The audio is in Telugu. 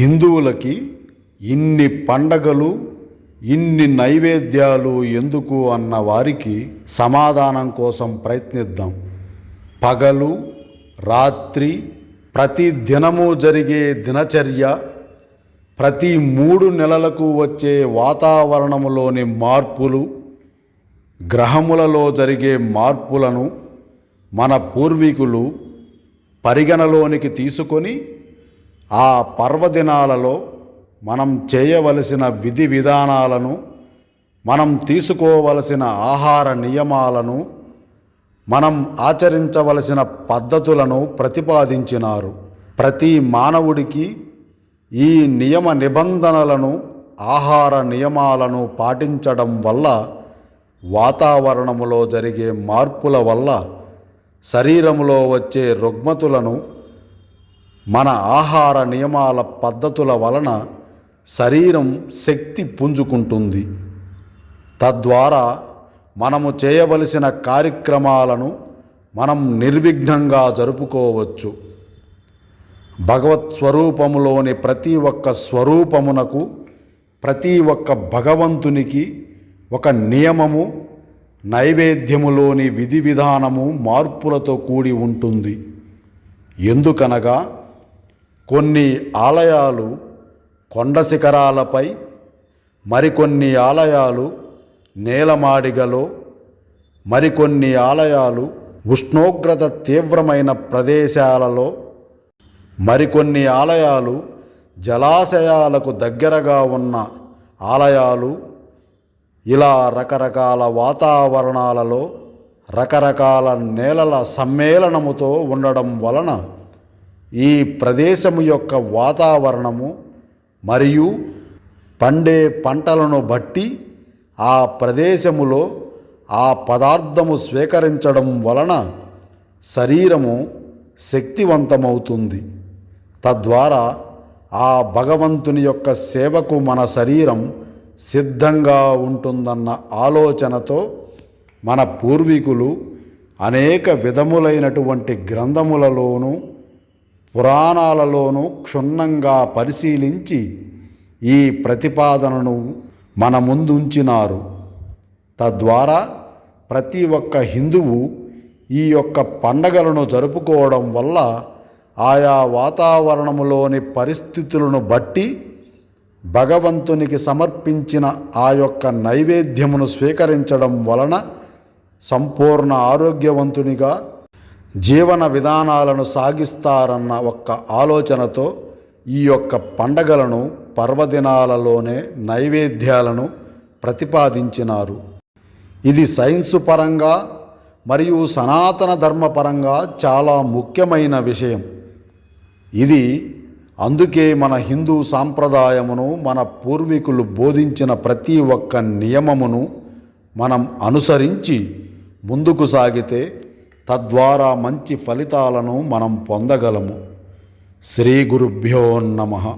హిందువులకి ఇన్ని పండగలు ఇన్ని నైవేద్యాలు ఎందుకు అన్న వారికి సమాధానం కోసం ప్రయత్నిద్దాం. పగలు రాత్రి ప్రతి దినము జరిగే దినచర్య ప్రతి మూడు నెలలకు వచ్చే వాతావరణములోని మార్పులు గ్రహములలో జరిగే మార్పులను మన పూర్వీకులు పరిగణలోనికి తీసుకొని ఆ పర్వదినాలలో మనం చేయవలసిన విధి విధానాలను మనం తీసుకోవలసిన ఆహార నియమాలను మనం ఆచరించవలసిన పద్ధతులను ప్రతిపాదించినారు. ప్రతి మానవుడికి ఈ నియమ నిబంధనలను ఆహార నియమాలను పాటించడం వల్ల వాతావరణములో జరిగే మార్పుల వల్ల శరీరంలో వచ్చే రుగ్మతులను మన ఆహార నియమాల పద్ధతుల వలన శరీరం శక్తి పుంజుకుంటుంది. తద్వారా మనము చేయవలసిన కార్యక్రమాలను మనం నిర్విఘ్నంగా జరుపుకోవచ్చు. భగవత్ స్వరూపములోని ప్రతి ఒక్క స్వరూపమునకు ప్రతి ఒక్క భగవంతునికి ఒక నియమము నైవేద్యములోని విధి విధానము మార్పులతో కూడి ఉంటుంది. ఎందుకనగా కొన్ని ఆలయాలు కొండ శిఖరాలపై మరికొన్ని ఆలయాలు నేలమాడిగలో మరికొన్ని ఆలయాలు ఉష్ణోగ్రత తీవ్రమైన ప్రదేశాలలో మరికొన్ని ఆలయాలు జలాశయాలకు దగ్గరగా ఉన్న ఆలయాలు ఇలా రకరకాల వాతావరణాలలో రకరకాల నేలల సమ్మేళనముతో ఉండడం వలన ఈ ప్రదేశము యొక్క వాతావరణము మరియు పండే పంటలను బట్టి ఆ ప్రదేశములో ఆ పదార్థము స్వీకరించడం వలన శరీరము శక్తివంతమవుతుంది. తద్వారా ఆ భగవంతుని యొక్క సేవకు మన శరీరం సిద్ధంగా ఉంటుందన్న ఆలోచనతో మన పూర్వీకులు అనేక విధములైనటువంటి గ్రంథములలోనూ పురాణాలలోనూ క్షుణ్ణంగా పరిశీలించి ఈ ప్రతిపాదనను మన ముందుంచినారు. తద్వారా ప్రతి ఒక్క హిందువు ఈ యొక్క పండగలను జరుపుకోవడం వల్ల ఆయా వాతావరణములోని పరిస్థితులను బట్టి భగవంతునికి సమర్పించిన ఆ యొక్క నైవేద్యమును స్వీకరించడం వలన సంపూర్ణ ఆరోగ్యవంతునిగా జీవన విధానాలను సాగిస్తారన్న ఒక్క ఆలోచనతో ఈ యొక్క పండగలను పర్వదినాలలోనే నైవేద్యాలను ప్రతిపాదించినారు. ఇది సైన్సు పరంగా మరియు సనాతన ధర్మపరంగా చాలా ముఖ్యమైన విషయం. ఇది అందుకే మన హిందూ సాంప్రదాయమును మన పూర్వీకులు బోధించిన ప్రతి ఒక్క నియమమును మనం అనుసరించి ముందుకు సాగితే తద్వారా మంచి ఫలితాలను మనం పొందగలము. శ్రీ గురుభ్యో నమ.